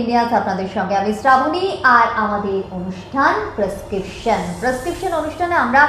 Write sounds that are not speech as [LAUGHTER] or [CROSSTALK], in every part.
India's আপনাদের সঙ্গে আমি শ্রাবণী আর আমাদের অনুষ্ঠান প্রেসক্রিপশন প্রেসক্রিপশন অনুষ্ঠানে আমরা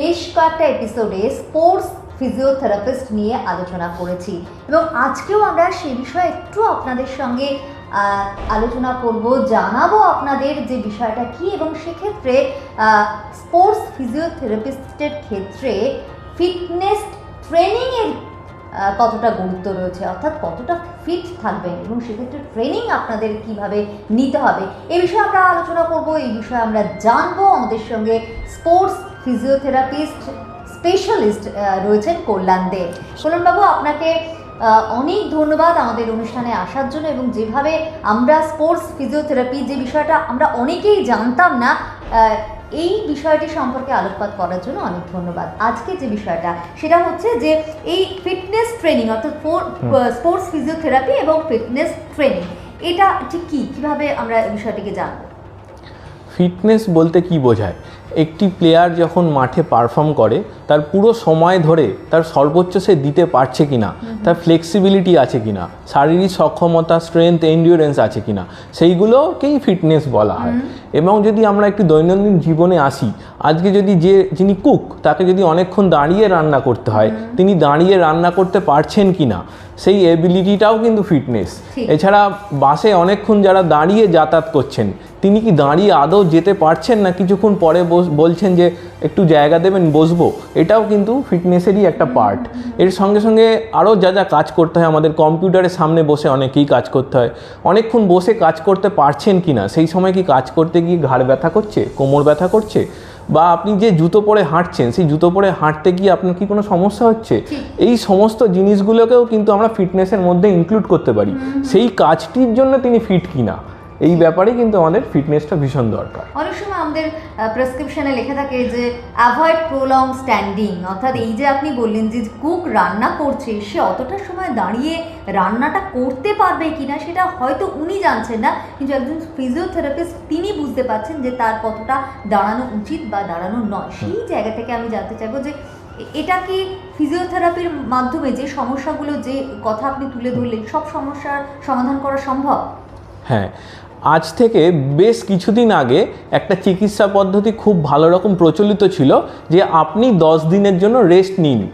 বেশ কয়েকটা এপিসোডে স্পোর্টস ফিজিওথেরাপিস্ট নিয়ে আলোচনা করেছি। এবং আজকেও আমরা সেই বিষয়ে একটু আপনাদের সঙ্গে আলোচনা করব, জানাব আপনাদের যে বিষয়টা কি এবং সেক্ষেত্রে স্পোর্টস ফিজিওথেরাপিস্টের ক্ষেত্রে ফিটনেস ট্রেনিংয়ের কতটা গুরুত্ব রয়েছে, অর্থাৎ কতটা ফিট থাকবেন এবং সেক্ষেত্রে ট্রেনিং আপনাদের কীভাবে নিতে হবে, এ বিষয়ে আমরা আলোচনা করব, এই বিষয়ে আমরা জানব। আমাদের সঙ্গে স্পোর্টস ফিজিওথেরাপিস্ট স্পেশালিস্ট রয়েছেন কল্যাণ দে। কল্যাণবাবু আপনাকে অনেক ধন্যবাদ আমাদের অনুষ্ঠানে আসার জন্য এবং যেভাবে আমরা স্পোর্টস ফিজিওথেরাপি যে বিষয়টা আমরা অনেকেই জানতাম না এই বিষয়টি সম্পর্কে আলোকপাত করার জন্য অনেক ধন্যবাদ। আজকে যে বিষয়টা সেটা হচ্ছে যে এই ফিটনেস ট্রেনিং অর্থাৎ স্পোর্টস ফিজিওথেরাপি এবং ফিটনেস ট্রেনিং এটা ঠিক কী? কীভাবে আমরা এই বিষয়টিকে জানব? ফিটনেস বলতে কি বোঝায়? একটি প্লেয়ার যখন মাঠে পারফর্ম করে তার পুরো সময় ধরে তার সর্বোচ্চ সে দিতে পারছে কিনা তার ফ্লেক্সিবিলিটি আছে কিনা শারীরিক সক্ষমতা স্ট্রেংথ এন্ডিওরেন্স আছে কিনা সেইগুলোকেই ফিটনেস বলা হয়। এবং যদি আমরা একটি দৈনন্দিন জীবনে আসি আজকে যদি যে যিনি কুক তাকে যদি অনেকক্ষণ দাঁড়িয়ে রান্না করতে হয় তিনি দাঁড়িয়ে রান্না করতে পারছেন কিনা সেই এবিলিটিটাও কিন্তু ফিটনেস এছাড়া বাসে অনেকক্ষণ যারা দাঁড়িয়ে যাতায়াত করছেন তিনি কি দাঁড়িয়ে আদৌ যেতে পারছেন না কিছুক্ষণ পরে বস- বলছেন যে একটু জায়গা দেবেন বসবো। এটাও কিন্তু ফিটনেসেরই একটা পার্ট এর সঙ্গে সঙ্গে আরও যা যা কাজ করতে হয় আমাদের কম্পিউটারের সামনে বসে অনেকেই কাজ করতে হয়। অনেকক্ষণ বসে কাজ করতে পারছেন কি না সেই সময় কি কাজ করতে গিয়ে ঘাড় ব্যথা করছে কোমর ব্যথা করছে? বা আপনি যে জুতো পরে হাঁটছেন সেই জুতো পরে হাঁটতে গিয়ে আপনার কি কোনো সমস্যা হচ্ছে? এই সমস্ত জিনিসগুলোকেও কিন্তু আমরা ফিটনেসের মধ্যে ইনক্লুড করতে পারি। সেই কাজটির জন্য তিনি ফিট কিনা? এই ব্যাপারে কিন্তু আমাদের ফিটনেসটা ভীষণ দরকার। অনেক সময় আমাদের প্রেসক্রিপশনে লেখা থাকে যে অ্যাভয়েড প্রোলং স্ট্যান্ডিং অর্থাৎ এই যে আপনি বললেন যে কুক রান্না করছে সে অতটা সময় দাঁড়িয়ে রান্নাটা করতে পারবে কিনা সেটা হয়তো উনি জানছেন না। কিন্তু একজন ফিজিওথেরাপিস্ট তিনি বুঝতে পারছেন যে তার কতটা দাঁড়ানো উচিত বা দাঁড়ানো নয়। সেই জায়গা থেকে আমি জানতে চাইব যে এটা কি ফিজিওথেরাপির মাধ্যমে যে সমস্যাগুলো যে কথা আপনি তুলে ধরলেন সব সমস্যার সমাধান করা সম্ভব? হ্যাঁ আজ থেকে বেশ কিছুদিন আগে একটা চিকিৎসা পদ্ধতি খুব ভালো রকম প্রচলিত ছিল যে আপনি দশ দিনের জন্য রেস্ট নিন।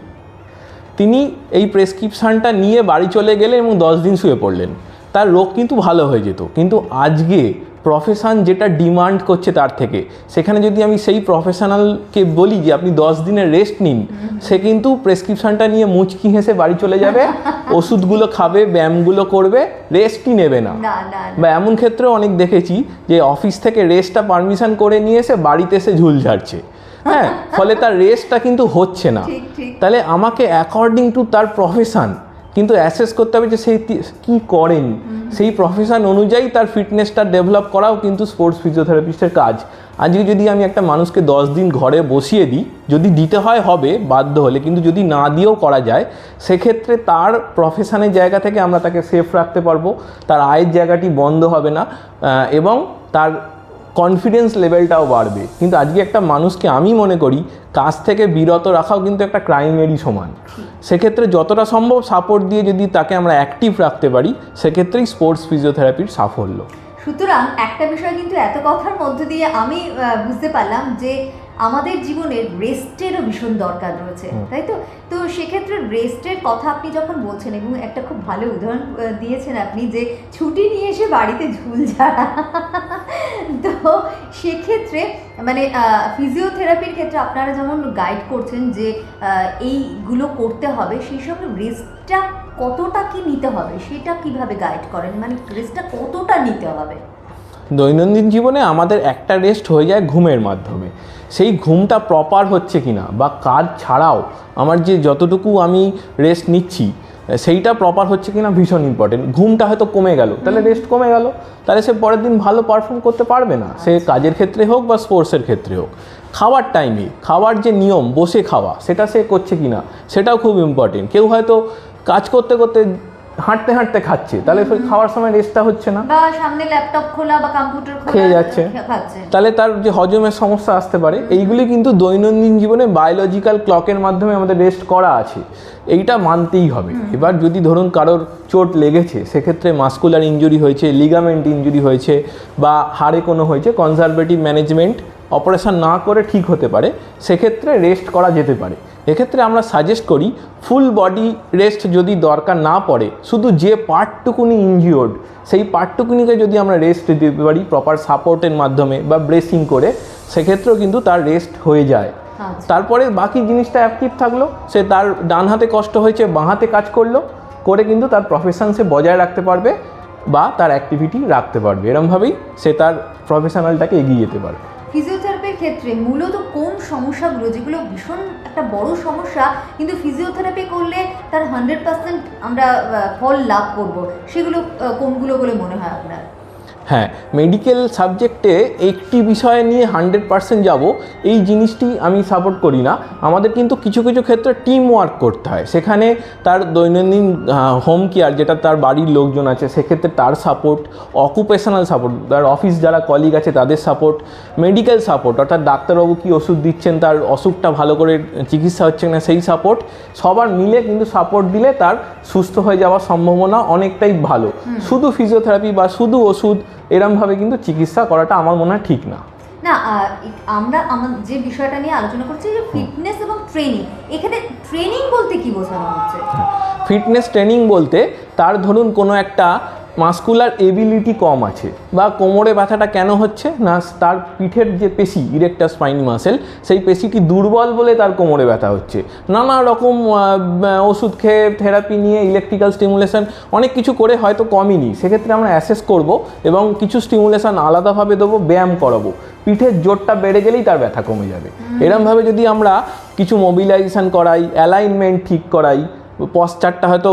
তিনি এই প্রেসক্রিপশানটা নিয়ে বাড়ি চলে গেলেন এবং দশ দিন শুয়ে পড়লেন। তার রোগ কিন্তু ভালো হয়ে যেত। কিন্তু আজকে প্রফেশন যেটা ডিমান্ড করছে তার থেকে। সেখানে যদি আমি সেই প্রফেশনালকে বলি যে আপনি দশ দিনের রেস্ট নিন সে কিন্তু প্রেসক্রিপশনটা নিয়ে মুচকি হেসে বাড়ি চলে যাবে [LAUGHS] ওষুধগুলো খাবে ব্যায়ামগুলো করবে রেস্টই নেবে না। বা এমন ক্ষেত্রে অনেক দেখেছি যে অফিস থেকে রেস্টটা পারমিশন করে নিয়ে এসে বাড়িতে এসে ঝুল ঝাড়ছে। হ্যাঁ [LAUGHS] ফলে তার রেস্টটা কিন্তু হচ্ছে না। তাহলে আমাকে অ্যাকর্ডিং টু তার প্রফেশন কিন্তু অ্যাসেস করতে হবে যে সেই কী করেন। সেই প্রফেশন অনুযায়ী তার ফিটনেসটা ডেভেলপ করাও কিন্তু স্পোর্টস ফিজিওথেরাপিস্টের কাজ। আজকে যদি আমি একটা মানুষকে দশ দিন ঘরে বসিয়ে দিই যদি দিতে হয় হবে বাধ্য হলে কিন্তু যদি না দিয়েও করা যায় সেক্ষেত্রে তার প্রফেশনের জায়গা থেকে আমরা তাকে সেফ রাখতে পারব তার আয়ের জায়গাটি বন্ধ হবে না এবং তার কনফিডেন্স লেভেলটাও বাড়বে। কিন্তু আজকে একটা মানুষকে আমি মনে করি কাজ থেকে বিরত রাখাও কিন্তু একটা ক্রাইমেরই সমান। সেক্ষেত্রে যতটা সম্ভব সাপোর্ট দিয়ে যদি তাকে আমরা অ্যাক্টিভ রাখতে পারি সেক্ষেত্রেই স্পোর্টস ফিজিওথেরাপির সাফল্য। সুতরাং একটা বিষয় কিন্তু এত কথার মধ্য দিয়ে আমি বুঝতে পারলাম যে আমাদের জীবনে রেস্টেরও ভীষণ দরকার রয়েছে তাই তো? তো সেক্ষেত্রে রেস্টের কথা আপনি যখন বলছেন এবং একটা খুব ভালো উদাহরণ দিয়েছেন আপনি যে ছুটি নিয়ে এসে বাড়িতে ঝুল ঝাড়া তো সেক্ষেত্রে মানে ফিজিওথেরাপির ক্ষেত্রে আপনারা যেমন গাইড করছেন যে এইগুলো করতে হবে সেই সঙ্গে রেস্টটা কতটা কি নিতে হবে, সেটা কীভাবে গাইড করেন? মানে রেস্টটা কতটা নিতে হবে? দৈনন্দিন জীবনে আমাদের একটা রেস্ট হয়ে যায় ঘুমের মাধ্যমে। সেই ঘুমটা প্রপার হচ্ছে কিনা বা কাজ ছাড়াও আমার যে যতটুকু আমি রেস্ট নিচ্ছি সেইটা প্রপার হচ্ছে কিনা ভীষণ ইম্পর্টেন্ট ঘুমটা হয়তো কমে গেল তাহলে রেস্ট কমে গেল। তাহলে সে পরের দিন ভালো পারফর্ম করতে পারবে না। সে কাজের ক্ষেত্রে হোক বা স্পোর্টসের ক্ষেত্রে হোক। খাওয়ার টাইমে খাওয়ার যে নিয়ম বসে খাওয়া সেটা সে করছে কিনা সেটাও খুব ইম্পর্টেন্ট কেউ হয়তো কাজ করতে করতে হাঁটতে হাঁটতে খাচ্ছে। তাহলে খাওয়ার সময় রেস্টটা হচ্ছে না। বা সামনে ল্যাপটপ খোলা বা কম্পিউটার খোলা খেয়ে যাচ্ছে। তাহলে তার যে হজমের সমস্যা আসতে পারে এইগুলি কিন্তু দৈনন্দিন জীবনে বায়োলজিক্যাল ক্লকের মাধ্যমে আমাদের রেস্ট করা আছে। এইটা মানতেই হবে। এবার যদি ধরুন কারোর চোট লেগেছে সেক্ষেত্রে মাস্কুলার ইঞ্জুরি হয়েছে লিগামেন্ট ইঞ্জুরি হয়েছে বা হাড়ে কোনো হয়েছে কনজারভেটিভ ম্যানেজমেন্ট অপারেশন না করে ঠিক হতে পারে সেক্ষেত্রে রেস্ট করা যেতে পারে। এক্ষেত্রে আমরা সাজেস্ট করি ফুল বডি রেস্ট যদি দরকার না পড়ে শুধু যে পার্টটুকুনি ইনজিওর্ড সেই পার্টটুকুনিকে যদি আমরা রেস্ট দিতে পারি প্রপার সাপোর্টের মাধ্যমে বা ব্রেসিং করে সেক্ষেত্রেও কিন্তু তার রেস্ট হয়ে যায়। আচ্ছা। তারপরে বাকি জিনিসটা অ্যাক্টিভ থাকল সে তার ডান হাতে কষ্ট হয়েছে বাঁ হাতে কাজ করল করে কিন্তু তার প্রফেশন সে বজায় রাখতে পারবে বা তার অ্যাক্টিভিটি রাখতে পারবে। এরমভাবেই সে তার প্রফেশনালটাকে এগিয়ে যেতে পারবে। ক্ষেত্রে মূলত কোন সমস্যাগুলো, যেগুলো ভীষণ একটা বড় সমস্যা, কিন্তু ফিজিওথেরাপি করলে তার হান্ড্রেড পার্সেন্ট আমরা ফল লাভ করব, সেগুলো কোনগুলো বলে মনে হয় আপনার? হ্যাঁ মেডিকেল সাবজেক্টে একটি বিষয় নিয়ে হান্ড্রেড পার্সেন্ট যাব। এই জিনিসটি আমি সাপোর্ট করি না। আমাদের কিন্তু কিছু কিছু ক্ষেত্রে টিম ওয়ার্ক করতে হয়। সেখানে তার দৈনন্দিন হোম কেয়ার যেটা তার বাড়ির লোকজন আছে সেক্ষেত্রে তার সাপোর্ট অকুপেশনাল সাপোর্ট তার অফিস যারা কলিগ আছে তাদের সাপোর্ট মেডিকেল সাপোর্ট অর্থাৎ ডাক্তারবাবু কী ওষুধ দিচ্ছেন তার অসুখটা ভালো করে চিকিৎসা হচ্ছে না সেই সাপোর্ট সবার মিলে কিন্তু সাপোর্ট দিলে তার সুস্থ হয়ে যাওয়ার সম্ভাবনা অনেকটাই ভালো। শুধু ফিজিওথেরাপি বা শুধু ওষুধ এরমভাবে কিন্তু চিকিৎসা করাটা আমার মনে হয় ঠিক না। না আমরা আমার যে বিষয়টা নিয়ে আলোচনা করছি যে ফিটনেস এবং ট্রেনিং এখানে ট্রেনিং বলতে কি বোঝানো হচ্ছে? ফিটনেস ট্রেনিং বলতে তার ধরুন কোনো একটা মাস্কুলার এবিলিটি কম আছে। বা কোমরে ব্যথাটা কেন হচ্ছে? না তার পিঠের যে পেশি ইরেক্টার স্পাইন মাসেল সেই পেশিটি দুর্বল বলে তার কোমরে ব্যথা হচ্ছে। নানা রকম ওষুধ খেয়ে থেরাপি নিয়ে ইলেকট্রিক্যাল স্টিমুলেশন অনেক কিছু করে হয়তো কমই সেক্ষেত্রে আমরা অ্যাসেস করব এবং কিছু স্টিমুলেশন আলাদাভাবে দেবো ব্যায়াম করাবো। পিঠের জোরটা বেড়ে গেলেই তার ব্যথা কমে যাবে। এরমভাবে যদি আমরা কিছু মোবিলাইজেশন করাই অ্যালাইনমেন্ট ঠিক করাই পশ্চারটা হয়তো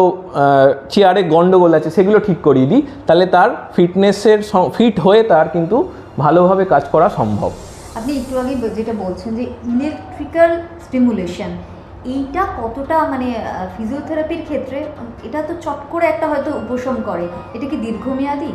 চেয়ারে গন্ডগোল আছে, সেগুলো ঠিক করিয়ে দিই। তাহলে তার ফিটনেসের ফিট হয়ে তার কিন্তু ভালোভাবে কাজ করা সম্ভব। আপনি একটু আগে যেটা বলছেন যে ইলেকট্রিক্যাল স্টিমুলেশন এইটা কতটা মানে ফিজিওথেরাপির ক্ষেত্রে এটা তো চট করে একটা হয়তো উপশম করে। এটা কি দীর্ঘমেয়াদী?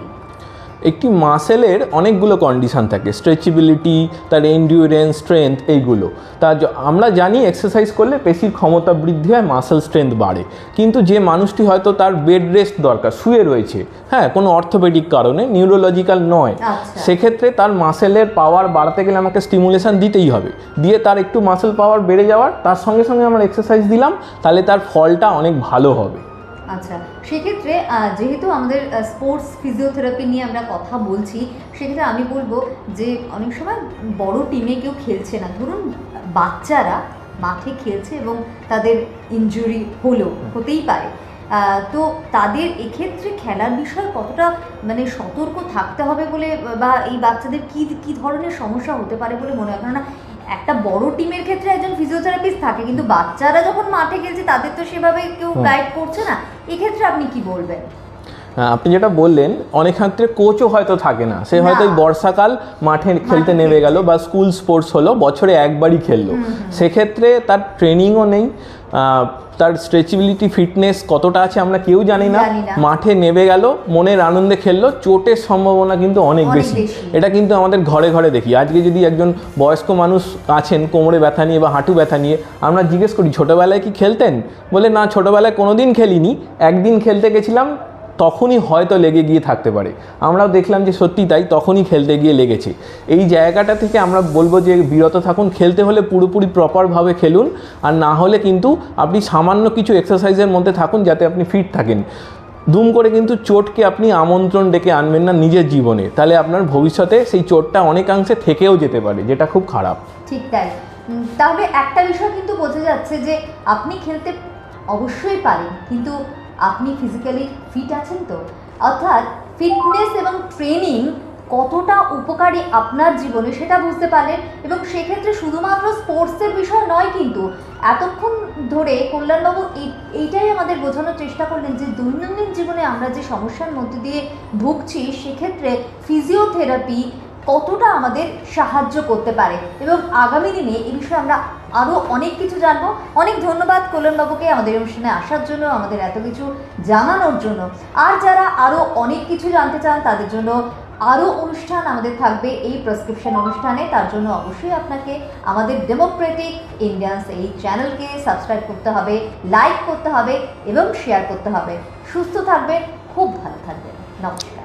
একটি মাসেলের অনেকগুলো কন্ডিশন থাকে। স্ট্রেচেবিলিটি তার এন্ডিউরেন্স স্ট্রেংথ এইগুলো। তা আমরা জানি এক্সারসাইজ করলে পেশির ক্ষমতা বৃদ্ধি হয় মাসেল স্ট্রেংথ বাড়ে। কিন্তু যে মানুষটি হয়তো তার বেড রেস্ট দরকার শুয়ে রয়েছে হ্যাঁ কোনো অর্থোপেডিক কারণে নিউরোলজিক্যাল নয় আচ্ছা। সেক্ষেত্রে তার মাসেলের পাওয়ার বাড়াতে গেলে আমাকে স্টিমুলেশন দিতেই হবে। দিয়ে তার একটু মাসেল পাওয়ার বেড়ে যাওয়ার তার সঙ্গে সঙ্গে আমরা এক্সারসাইজ দিলাম তাহলে তার ফলটা অনেক ভালো হবে। আচ্ছা সেক্ষেত্রে যেহেতু আমাদের স্পোর্টস ফিজিওথেরাপি নিয়ে আমরা কথা বলছি, সেক্ষেত্রে আমি বলব যে, অনেক সময় বড় টিমে কেউ খেলছে না। ধরুন, বাচ্চারা মাঠে খেলছে এবং তাদের ইনজুরি হলো হতেই পারে। তো তাদের এক্ষেত্রে খেলার বিষয়ে কতটা মানে সতর্ক থাকতে হবে বলে বা এই বাচ্চাদের কি কি ধরনের সমস্যা হতে পারে বলে মনে হয়? কেননা বড় টিমের ক্ষেত্রে একজন ফিজিওথেরাপিস্ট থাকে কিন্তু বাচ্চারা যখন মাঠে খেলছে তাদের তো সেভাবে কেউ গাইড করছে না। এক্ষেত্রে আপনি কি বলবেন? হ্যাঁ, আপনি যেটা বললেন অনেক ক্ষেত্রে কোচও হয়তো থাকে না। সে হয়তো বর্ষাকাল মাঠে খেলতে নেমে গেল বা স্কুল স্পোর্টস হলো বছরে একবারই খেললো। সেক্ষেত্রে তার ট্রেনিংও নেই। তার স্ট্রেচিবিলিটি ফিটনেস কতটা আছে আমরা কেউ জানি না। মাঠে নেমে গেল মনের আনন্দে খেললো চোটের সম্ভাবনা কিন্তু অনেক বেশি। এটা কিন্তু আমাদের ঘরে ঘরে দেখি। আজকে যদি একজন বয়স্ক মানুষ আছেন কোমরে ব্যথা নিয়ে বা হাঁটু ব্যথা নিয়ে আমরা জিজ্ঞেস করি ছোটোবেলায় কি খেলতেন? বলে না ছোটোবেলায় কোনো দিন খেলিনি। একদিন খেলতে গেছিলাম তখনই হয়তো লেগে গিয়ে থাকতে পারে। আমরাও দেখলাম যে সত্যি তাই, তখনই খেলতে গিয়ে লেগেছে। এই জায়গাটা থেকে আমরা বলব যে বিরত থাকুন, খেলতে হলে পুরোপুরি প্রপারভাবে খেলুন, আর না হলে কিন্তু আপনি সামান্য কিছু এক্সারসাইজের মধ্যে থাকুন যাতে আপনি ফিট থাকেন। দুম করে কিন্তু চোটকে আপনি আমন্ত্রণ ডেকে আনবেন না নিজের জীবনে। তাহলে আপনার ভবিষ্যতে সেই চোটটা অনেকাংশে থেকেও যেতে পারে, যেটা খুব খারাপ। ঠিক তাই। তাহলে একটা বিষয় কিন্তু বোঝা যাচ্ছে যে আপনি খেলতে অবশ্যই পারেন, কিন্তু আপনি ফিজিক্যালি ফিট আছেন তো? অর্থাৎ ফিটনেস এবং ট্রেনিং কতটা উপকারী আপনার জীবনে সেটা বুঝতে পারলেন এবং সেক্ষেত্রে শুধুমাত্র স্পোর্টসের বিষয় নয় কিন্তু এতক্ষণ ধরে কল্যাণবাবু এই- এইটাই আমাদের বোঝানোর চেষ্টা করলেন যে দৈনন্দিন জীবনে আমরা যে সমস্যার মধ্যে দিয়ে ভুগছি সেক্ষেত্রে ফিজিওথেরাপি কতটা আমাদের সাহায্য করতে পারে এবং আগামী দিনে এই বিষয়ে আমরা আরও অনেক কিছু জানব। অনেক ধন্যবাদ কল্যাণবাবুকে আমাদের অনুষ্ঠানে আসার জন্য, আমাদের এত কিছু জানানোর জন্য। আর যারা আরও অনেক কিছু জানতে চান, তাদের জন্য আরও অনুষ্ঠান আমাদের থাকবে এই প্রেসক্রিপশন অনুষ্ঠানে। তার জন্য অবশ্যই আপনাকে আমাদের ডেমোক্রেটিক ইন্ডিয়ান্স এই চ্যানেলকে সাবস্ক্রাইব করতে হবে লাইক করতে হবে এবং শেয়ার করতে হবে। সুস্থ থাকবেন, খুব ভালো থাকবেন। নমস্কার।